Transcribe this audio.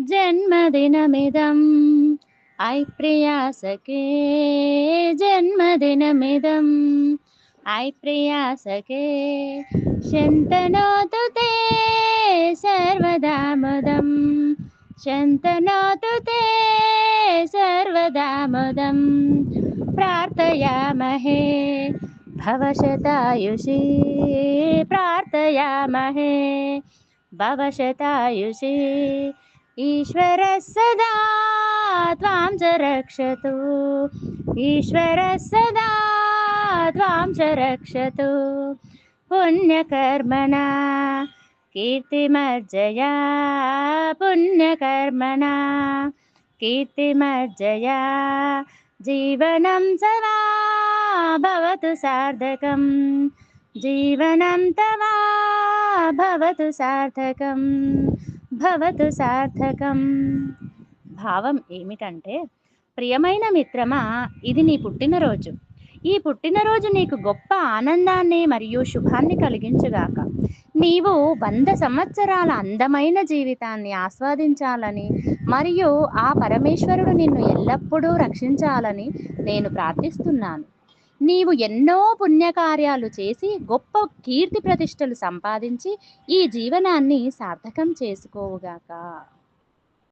जन्मदिनमिदम् ऐ आय्प्रियासके जन्मदिनमिदम् ऐ आय्प्रियासके शन्तनोतु ते सर्वदा मुदं। शन्तनोतु ते सर्वदा मुदम् प्रार्थयामहे भवशतायुषि प्रार्थयामहे भवशतायुषि। ईश्वरः सदा त्वां च रक्षतु। ईश्वरः सदा त्वां च रक्षतु। पुण्यकर्मणा कीर्तिमर्जया पुण्यकर्मणा कीर्तिमर्जया जीवनं सदा भवतु सार्थकं जीवनं तवा भवतु सार्थकम्। భవతు సార్థకం. భావం ఏమిటంటే ప్రియమైన మిత్రమా ఇది నీ పుట్టినరోజు. ఈ పుట్టినరోజు నీకు గొప్ప ఆనందాన్ని మరియు శుభాన్ని కలిగించుగాక. నీవు వంద సంవత్సరాల అందమైన జీవితాన్ని ఆస్వాదించాలని మరియు ఆ పరమేశ్వరుడు నిన్ను ఎల్లప్పుడూ రక్షించాలని నేను ప్రార్థిస్తున్నాను. నీవు ఎన్నో పుణ్యకార్యాలు చేసి గొప్ప కీర్తి ప్రతిష్టలు సంపాదించి ఈ జీవనాన్ని సార్థకం చేసుకోవుగాక